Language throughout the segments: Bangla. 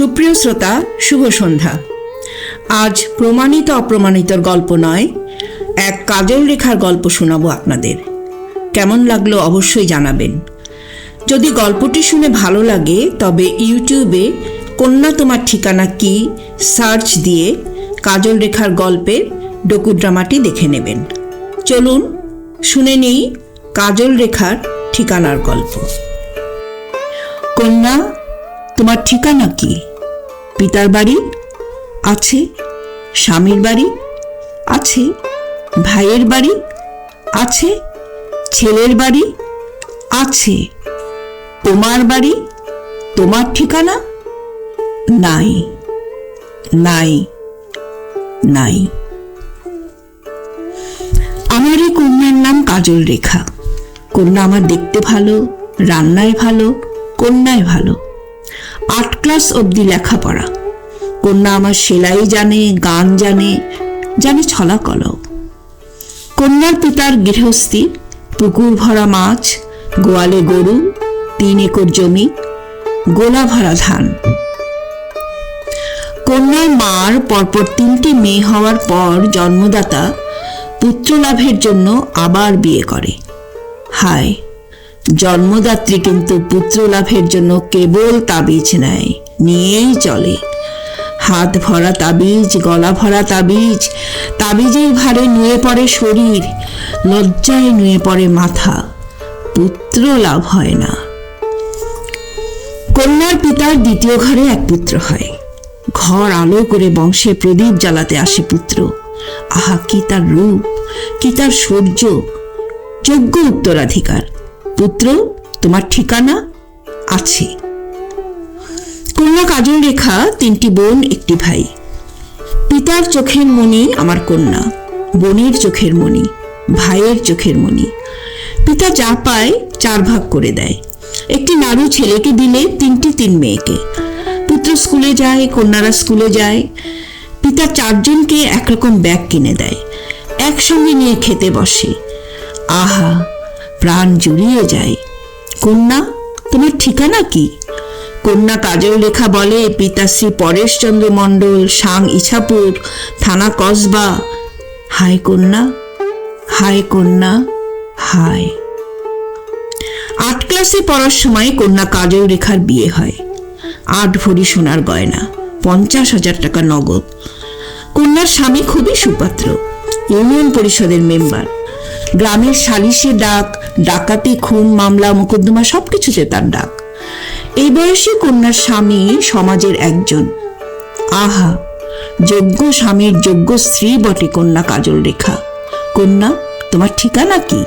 সুপ্রিয় শ্রোতা, শুভ সন্ধ্যা। আজ প্রমাণিত অপ্রমাণিতর গল্প নয়, এক কাজল রেখার গল্প শোনাবো আপনাদের। কেমন লাগল অবশ্যই জানাবেন। যদি গল্পটি শুনে ভালো লাগে, তবে ইউটিউবে কন্যা তোমার ঠিকানা কি সার্চ দিয়ে কাজল রেখার গল্পের ডকুড্রামাটি দেখে নেবেন। চলুন, শুনে নেই কাজল রেখার ঠিকানার গল্প। কন্যা, তোমার ঠিকানা কি? পিতার বাড়ি, আছে স্বামীর বাড়ি, আছে ভাইয়ের বাড়ি, আছে ছেলের বাড়ি, আছে তোমার বাড়ি, তোমার ঠিকানা? নাই নাই নাই। আমার এই কন্যার নাম কাজল রেখা। কন্যা আমার দেখতে ভালো, রান্নায় ভালো, কন্যায় ভালো। আট ক্লাস অবধি লেখাপড়া। কন্যা আমার সেলাই জানে, গান জানে জানে ছলা কলাও। কন্যার পিতার গৃহস্থী, পুকুর ভরা মাছ, গোয়ালে গরু, তিন একর জমি, গোলা ভরা ধান। কন্যার মার পরপর তিনটি মেয়ে হওয়ার পর জন্মদাতা পুত্র লাভের জন্য আবার বিয়ে করে। হায় জন্মদাত্রী কিন্তু পুত্র লাভের জন্য কেবল তাবিজ নেয়, নিয়েই চলে। হাত ভরা তাবিজ, গলা ভরা তাবিজ, তাবিজের ভারে নুয়ে পড়ে শরীর, লজ্জায় নুয়ে পড়ে মাথা পুত্র লাভ হয় না। কন্যার পিতার দ্বিতীয় ঘরে এক পুত্র হয়। ঘর আলো করে বংশে প্রদীপ জ্বালাতে আসে পুত্র। আহা, কি তার রূপ, কি তার সৌর্য, যোগ্য উত্তরাধিকার। পুত্র, তোমার ঠিকানা আছে। কন্যা কাজল রেখা, তিনটি বোন, একটি ভাই। পিতার চোখের মণি আমার কন্যা, বোনের চোখের মণি, ভাইয়ের চোখের মণি। পিতা যা পায় চার ভাগ করে দেয়। একটি নাড়ু ছেলেকে দিলে, তিনটি তিন মেয়েকে। পুত্র স্কুলে যায়, কন্যারা স্কুলে যায়। পিতা চারজনকে একরকম ব্যাগ কিনে দেয়। একসঙ্গে নিয়ে খেতে বসে। আহা প্রাণ জুড়িয়ে যায়। কন্যা, তোমার ঠিকানা কি? কন্যা কাজল লেখা বলে, পিতাশ্রী পরেশচন্দ্র মণ্ডল, সাং ইছাপুর, থানা কসবা। হায় কন্যা হায় কন্যা, হায়। আট ক্লাসে পড়ার সময় কন্যা কাজল রেখার বিয়ে হয়। আট ভরি সোনার গয়না, পঞ্চাশ হাজার টাকা নগদ। কন্যার স্বামী খুবই সুপাত্র, ইউনিয়ন পরিষদের মেম্বার। গ্রামের সালিশে ডাক, ডাকাতি, খুন, মামলা, মোকদ্দমা সবকিছুতে তার ডাক। এই বয়সে কন্যার স্বামী সমাজের একজন। আহা, যোগ্য স্বামীর যোগ্য স্ত্রী বটে কন্যা কাজল রেখা। কন্যা, তোমার ঠিকানা কি?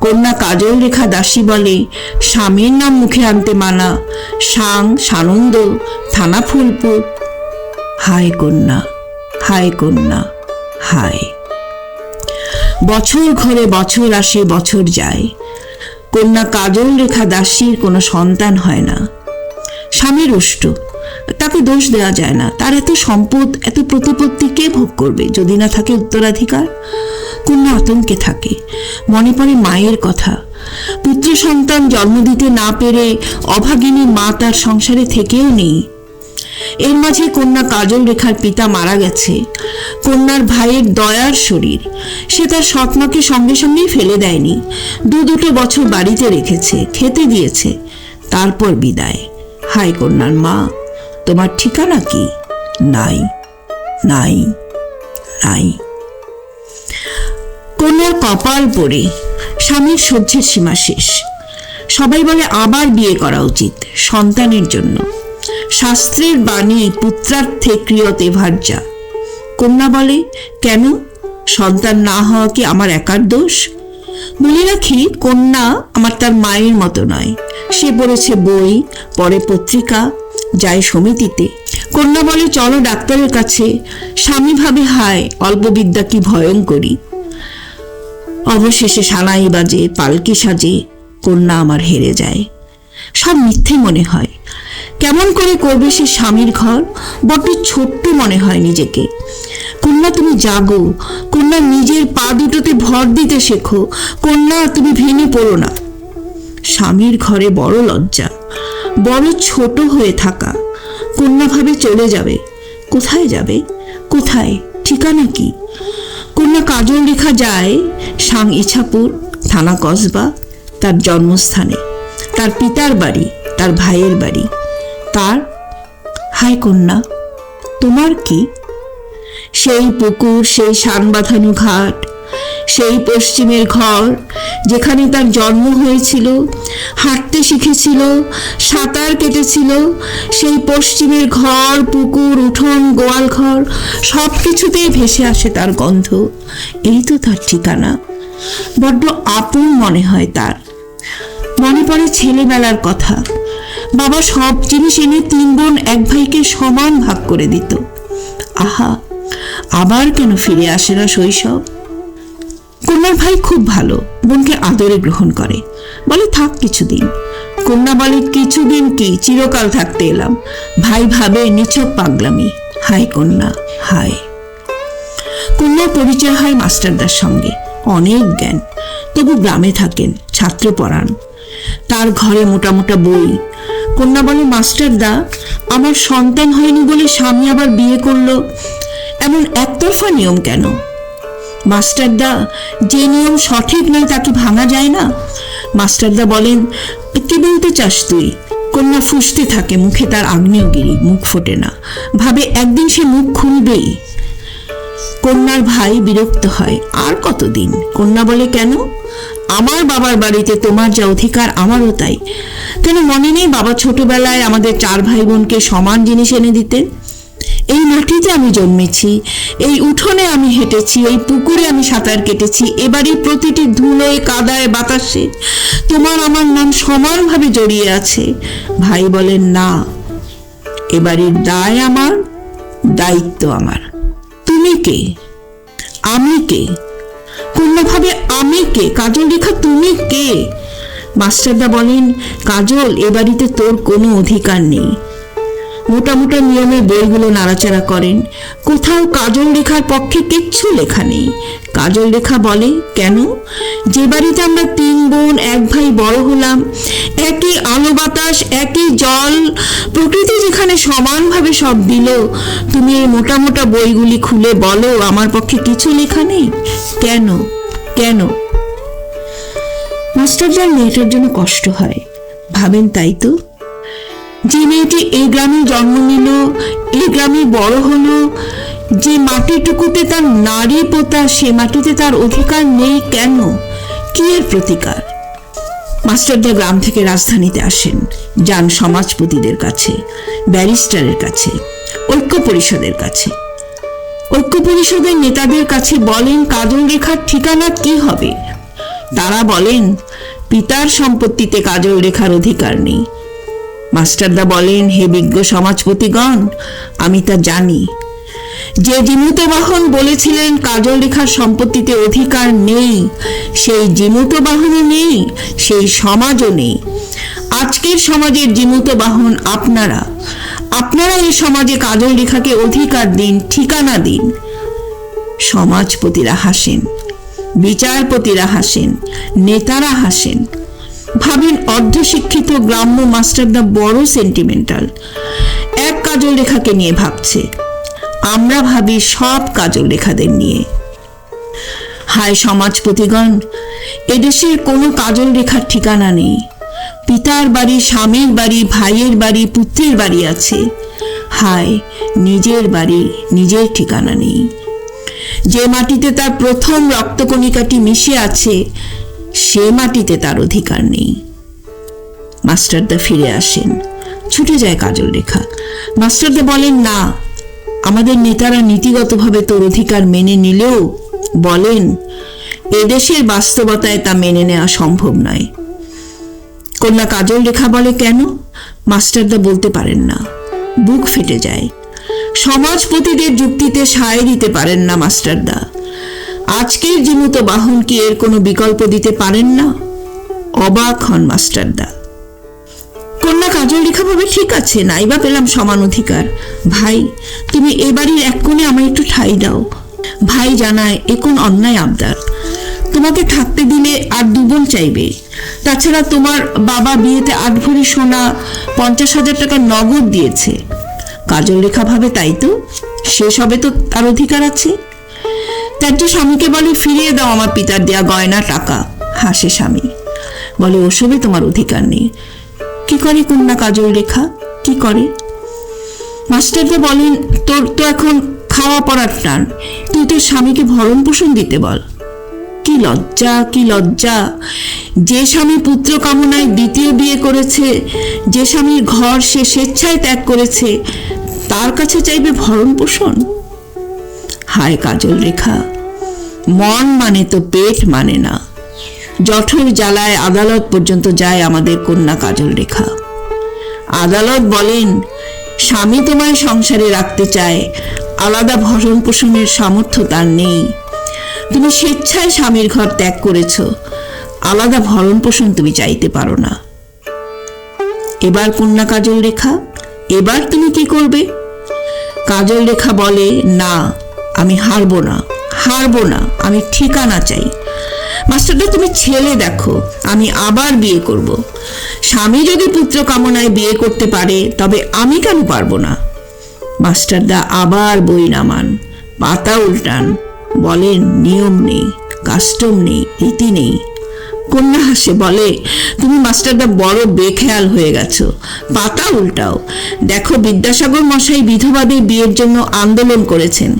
কন্যা কাজল রেখা দাসী বলে, স্বামীর নাম মুখে আনতে মানা, সাং, সানন্দ, থানা ফুলপুর। হায় কন্যা হায় কন্যা, হায়। বছর ঘরে বছর আসে, বছর যায়। কন্যা কাজল রেখা দাসীর কোনো সন্তান হয় না। স্বামী রুষ্ট, তাকে দোষ দেওয়া যায় না। তার এত সম্পদ, এত প্রতিপত্তি কে ভোগ করবে? যদি না থাকে উত্তরাধিকার? কন্যা আতঙ্কে থাকে। মনে পড়ে মায়ের কথা। পুত্র সন্তান জন্ম দিতে না পেরে অভাগিনী মা তার সংসারে থেকেও নেই। এর মাঝে কন্যা কাজল রেখার পিতা মারা গেছে। কন্যার ভাইয়ের দয়ার শরীর। সে তার স্বপ্নকে সঙ্গে সঙ্গেই ফেলে দেয়নি। দু দুটো বছর বাড়িতে রেখেছে, খেতে দিয়েছে। তারপর বিদায়। হাই কন্যার মা, তোমার ঠিকানা কি? নাই নাই নাই। কন্যার কপাল পড়ে, স্বামীর সহ্যের সীমা শেষ। সবাই বলে আবার বিয়ে করা উচিত, সন্তানের জন্য। শাস্ত্রের বাণী পুত্রার্থে ক্রিয়তে ভার্যা। কন্যা বলে, কেন? সন্তান না হওয়া কি আমার একার দোষ? বলে রাখি কন্যা আমার তার মায়ের মতো নয়। সে পড়েছে বই, পরে পত্রিকা, যায় সমিতিতে। কন্যা বলে, চলো ডাক্তারের কাছে। স্বামী ভাবে, হায়, অল্প বিদ্যা কি ভয়ঙ্করী। অবশেষে সানাই বাজে, পালকি সাজে, কন্যা আমার হেরে যায়। সব মিথ্যে মনে হয়। কেমন করে করবে সে স্বামীর ঘর? বড্ড ছোট্ট মনে হয় নিজেকে। কন্যা তুমি জাগো। কন্যা নিজের পা দুটোতে ভর দিতে শেখো। কন্যা, তুমি ভেঙে পড়ো না। স্বামীর ঘরে বড় লজ্জা। বড় ছোট হয়ে থাকা। কন্যা ভাবে চলে যাবে। কোথায় যাবে? কোথায়? ঠিকানা কি? কন্যা কাজল রেখা যায় সাং ইছাপুর, থানা কসবা, তার জন্মস্থানে। তার পিতার বাড়ি, তার ভাইয়ের বাড়ি। তার? হায় কন্যা, তোমার কি? সেই পুকুর, সেই শান বাঁধানো ঘাট, সেই পশ্চিমের ঘর, যেখানে তার জন্ম হয়েছিল, হাঁটতে শিখেছিল, সাঁতার কেটেছিল, সেই পশ্চিমের ঘর, পুকুর, উঠোন, গোয়াল ঘর সব কিছুতেই ভেসে আসে তার গন্ধ। এই তো তার ঠিকানা। বড্ড আপন মনে হয় তার। মনে পড়ে ছেলেবেলার কথা। বাবা সব জিনিস এনে তিন বোন এক ভাইকে সমান ভাগ করে দিত। আহা, আবার কেন ফিরে আসে না শৈশব? কন্যার ভাই খুব ভালো, বোনকে আদরে গ্রহণ করে। বলে, থাক কিছুদিন। কন্যা বলে, কিছুদিন কি? চিরকাল থাকতে এলাম। ভাই ভাবে, নিছক পাগলামি। হায় কন্যা হায় কন্যার পরিচয় হয় মাস্টারদার সঙ্গে। অনেক জ্ঞান। তবু গ্রামে থাকেন, ছাত্র পড়ান তার ঘরে মোটা মোটা বই কন্যা বলে মাস্টারদা আমার সন্তান হয়নি বলে স্বামী আবার বিয়ে করল। এমন একতরফা নিয়ম কেন? মাস্টারদা যে নিয়ম সঠিক নেই তাকে ভাঙা যায় না? মাস্টারদা বলেন, কি বলতে চাস তুই? কন্যা ফুসতে থাকে, মুখে তার আগ্নেয়গিরি, মুখ ফোটে না। ভাবে একদিন সে মুখ খুলবেই। কন্যার ভাই বিরক্ত হয়, আর কতদিন? কন্যা বলে, কেন? আমার বাবার বাড়িতে তোমার যা অধিকার, আমারও তাই। কেন মনে নেই বাবা ছোটবেলায় আমাদের চার ভাই বোনকে সমান জিনিস এনে দিতেন? এই মাটিতে আমি জন্মেছি, এই উঠোনে আমি হেঁটেছি, এই পুকুরে আমি সাঁতার কেটেছি এবারই প্রতিটি ধুলোয়, কাদায়, বাতাসে তোমার আমার নাম সমানভাবে জড়িয়ে আছে। ভাই বলেন, না, এবারের দায় আমার, দায়িত্ব আমার। তুমি কে? আমি কে? কোনোভাবে আমি কে? কাজল রেখা, তুমি কে? মাস্টারদা বলেন, কাজল, এ বাড়িতে তোর কোনো অধিকার নেই। মোটা মোটা নিয়মে বইগুলো নাড়াচাড়া করেন। কোথাও কাজল রেখার পক্ষে কিচ্ছু লেখা নেই। কাজল রেখা বলে, কেন? যে বাড়িতে আমরা তিন বোন, এক ভাই বড় হলাম, একই আলো বাতাস, একই জল, প্রকৃতি যেখানে সমানভাবে সব দিল, তুমি এই মোটা মোটা বইগুলি খুলে বলো, আমার পক্ষে কিছু লেখা নেই? কেন? কেন? মাস্টারদার মেয়েটার জন্য কষ্ট হয়। ভাবেন তাই তো? যে মেয়েটি এই গ্রামে জন্ম নিল এই গ্রামে বড় হলো, যে মাটিটুকুতে তার নারী পোতা, সে মাটিতে তার অধিকার নেই কেন? কি এর প্রতিকার? মাস্টারদা গ্রাম থেকে রাজধানীতে আসেন, যান সমাজপতিদের কাছে, ব্যারিস্টারের কাছে, ঐক্য পরিষদের কাছে। ঐক্য পরিষদের নেতাদের কাছে বলেন, কাজল রেখার ঠিকানা কি হবে? তারা বলেন, পিতার সম্পত্তিতে কাজল রেখার অধিকার নেই। মাস্টারদা বলেন, হে বিজ্ঞ সমাজপতিগণ, আমি তা জানি। যে জিমুত বাহন বলেছিলেন, কাজল রেখার সম্পত্তিতে অধিকার নেই, সেই জিমুত বাহনও নেই, সেই সমাজও নেই। আজকের সমাজের জিমুত বাহন আপনারা আপনারা এই সমাজে কাজল রেখাকে অধিকার দিন, ঠিকানা দিন। সমাজপতিরা হাসেন, বিচারপতিরা হাসেন, নেতারা হাসেন। ভাবেন অর্ধশিক্ষিত গ্রাম্য মাস্টারদা বড় সেন্টিমেন্টাল এক কাজল রেখাকে নিয়ে ভাবছে, আমরা ভাবি সব কাজল রেখাদের নিয়ে। হায় সমাজপতিগণ, এদেশের কোনো কাজল রেখার ঠিকানা নেই। পিতার বাড়ি, স্বামীর বাড়ি, ভাইয়ের বাড়ি, পুত্রের বাড়ি আছে। হায়, নিজের বাড়ি, নিজের ঠিকানা নেই। যে মাটিতে তার প্রথম রক্তকণিকাটি মিশে আছে, সে মাটিতে তার অধিকার নেই। মাস্টারদা ফিরে আসেন। ছুটে যায় কাজল রেখা। মাস্টারদা বলেন, না, আমাদের নেতারা নীতিগতভাবে তোর অধিকার মেনে নিলেও বলেন, এদেশের বাস্তবতায় তা মেনে নেওয়া সম্ভব নয়। কন্যা কাজল রেখা বলে কেন? মাস্টারদা বলতে পারেন না। বুক ফেটে যায়। সমাজপতিদের যুক্তিতে সায় দিতে পারেন না মাস্টারদা আজকের জীবিত বাহন কি এর কোনো বিকল্প দিতে পারেন না? অবাক হন মাস্টারদা কন্যা কাজল রেখা ভাবে ঠিক আছে, নাইবা পেলাম সমান অধিকার। ভাই, তুমি এ বাড়ির এক কোণে আমায় একটু ঠাই দাও। ভাই জানায়, এ কোন অন্যায় আবদার। তোমাকে থাকতে দিলে আর দুবল চাইবে। তাছাড়া তোমার বাবা বিয়েতে আট ভরি সোনা, পঞ্চাশ হাজার টাকা নগদ দিয়েছে। কাজল রেখা ভাবে তাই তো? শেষ হবে তো তার অধিকার আছে? তার যে স্বামীকে বলে, ফিরিয়ে দাও আমার পিতার দেয়া গয়না, টাকা। হাসে স্বামী। বলে, ওসবে তোমার অধিকার নেই। কি করে কন্যা কাজল রেখা? কি করে? মাস্টারদা বলেন, তোর তো এখন খাওয়া পড়ার টান। তুই তোর স্বামীকে ভরণ পোষণ দিতে বল। কি লজ্জা কি লজ্জা। যে স্বামী পুত্র কামনায় দ্বিতীয় বিয়ে করেছে, যে স্বামীর ঘর সে স্বেচ্ছায় ত্যাগ করেছে, তার কাছে চাইবে ভরণ পোষণ? হায় কাজল রেখা, মন মানে তো পেট মানে না। জঠর জ্বালায় আদালত পর্যন্ত যায় আমাদের কন্যা কাজল রেখা। আদালত বলেন, স্বামী তোমায় সংসারে রাখতে চায়, আলাদা ভরণ পোষণের সামর্থ্য তার নেই। তুমি স্বেচ্ছায় স্বামীর ঘর ত্যাগ করেছ। আলাদা ভরণ পোষণ তুমি চাইতে পারো না। এবার কন্যা কাজল রেখা, এবার তুমি কি করবে? কাজল রেখা বলে, না, আমি হারবো না হারবো না, আমি ঠিকানা চাই। মাস্টারদা, তুমি ছেলে দেখো, আমি আবার বিয়ে করব। স্বামী যদি পুত্র কামনায় বিয়ে করতে পারে, তবে আমি কেন পারব না? মাস্টারদা আবার বই নামান পাতা উল্টান। বলেন, নিয়ম নেই, কাস্টম নেই রীতি নেই। কন্যা হাসে, বলে, তুমি মাস্টারদা বড় বেখেয়াল হয়ে গেছো। পাতা উল্টাও। দেখো, বিদ্যাসাগর মশাই বিধবাদের বিয়ের জন্য আন্দোলন করেছেন।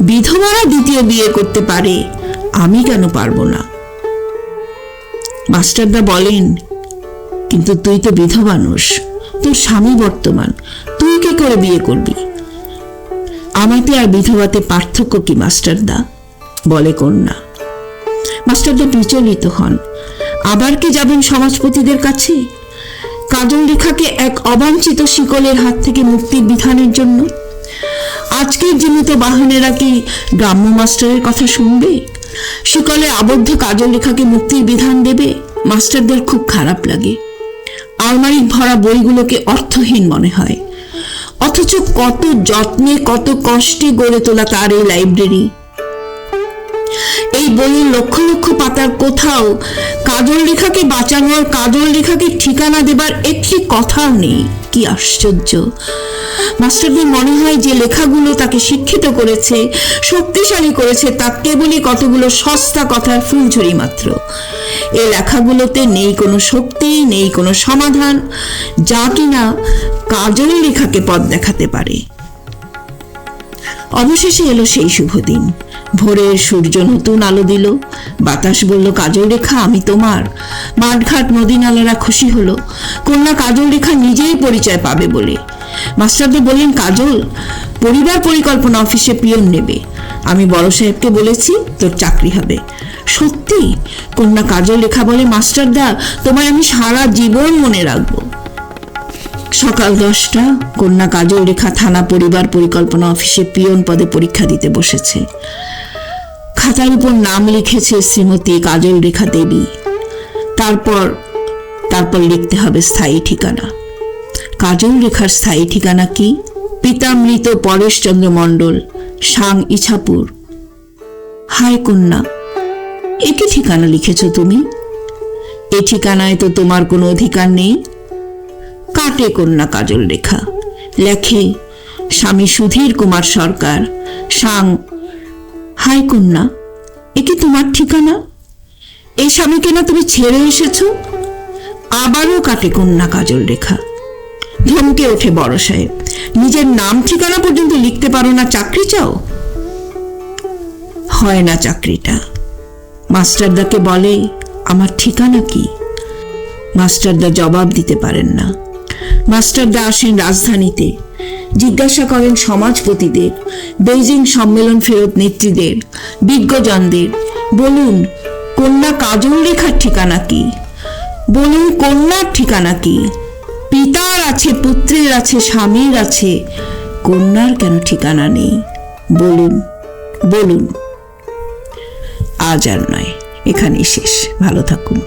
বিধবারা দ্বিতীয় বিয়ে করতে পারে, আমি কেন পারব না? মাস্টারদা বলেন, কিন্তু তুই তো বিধবানুষ তোর স্বামী বর্তমান। তুই কে করে বিয়ে করবি? আমাতে আর বিধবাতে পার্থক্য কি মাস্টারদা বলে কন্যা। মাস্টারদা বিচলিত হন। আবার কি যাবেন সমাজপতিদের কাছে? কাজল রেখাকে এক অবাঞ্ছিত শিকলের হাত থেকে মুক্তির বিধানের জন্য? আজকের জীবিত বাহনেরা কি গ্রাম্য মাস্টারের কথা শুনবে? শিকলে আবদ্ধ কাজল রেখাকে মুক্তির বিধান দেবে? মাস্টারদের খুব খারাপ লাগে। আলমারির ভরা বইগুলোকে অর্থহীন মনে হয়। অথচ কত যত্নে, কত কষ্টে গড়ে তোলা তার এই লাইব্রেরি এই বইয়ের লক্ষ লক্ষ পাতার কোথাও কাজল রেখাকে বাঁচানোর, কাজল রেখাকে ঠিকানা দেবার একটি কথাও নেই। কি আশ্চর্য! মাস্টারদের মনে হয় যে লেখাগুলো তাকে শিক্ষিত করেছে, শক্তিশালী করেছে তা কেবলই কতগুলো সস্তা কথার ফুলঝুরি মাত্র। এই লেখাগুলোতে নেই কোনো শক্তি, নেই কোনো সমাধান, যা কিনা কাজল রেখাকে পথ দেখাতে পারে। অবশেষে এলো সেই শুভ দিন। ভোরের সূর্য নতুন আলো দিল। বাতাস বলল, কাজল রেখা, আমি তোমার। মাঠঘাট, নদী নালারা খুশি হলো। কন্যা কাজল রেখা নিজেই পরিচয় পাবে বলে। মাস্টারদের বললেন, কাজল, পরিবার পরিকল্পনা অফিসে পিয়ন নেবে। আমি বড় সাহেবকে বলেছি, তোর চাকরি হবে। সত্যি? কন্যা কাজল রেখা বলে, মাস্টারদা, তোমায় আমি সারা জীবন মনে রাখব। সকাল দশটা, কন্যা কাজল রেখা থানা পরিবার পরিকল্পনা অফিসে পিয়ন পদে পরীক্ষা দিতে বসেছে। খাতার উপর নাম লিখেছে, শ্রীমতী কাজল রেখা দেবী। তারপর তারপর লিখতে হবে স্থায়ী ঠিকানা। কাজল রেখার স্থায়ী ঠিকানা কি? পিতা পিতামৃত পরেশচন্দ্র মণ্ডল, সাং ইছাপুর। হায় কন্যা একই ঠিকানা লিখেছ তুমি? এ ঠিকানায় তো তোমার কোনো অধিকার নেই। কাটে কন্যা কাজল রেখা, লেখে, স্বামী সুধীর কুমার সরকার, সাং। হাই কন্যা, এ কি তোমার ঠিকানা? এই স্বামীকে না তুমি ছেড়ে এসেছ? আবারও কাটে কন্যা কাজল রেখা। ধমকে ওঠে বড় সাহেব। নিজের নাম ঠিকানা পর্যন্ত লিখতে পারো না, চাকরি চাও? হয় না চাকরিটা। মাস্টারদাকে বলে, আমার ঠিকানা কি? মাস্টারদা জবাব দিতে পারেন না। মাস্টারদা আসেন রাজধানীতে। জিজ্ঞাসা করেন সমাজপতিদের, বেইজিং সম্মেলন ফেরত নেত্রীদের, বিজ্ঞজনদের, বলুন, কন্যা কাজল রেখার ঠিকানা কি? বলুন, কন্যার ঠিকানা কি? পিতার আছে, পুত্রের আছে, স্বামীর আছে, কন্যার কেন ঠিকানা নেই? বলুন বলুন। আজ আর নয়, এখানেই শেষ। ভালো থাকুন।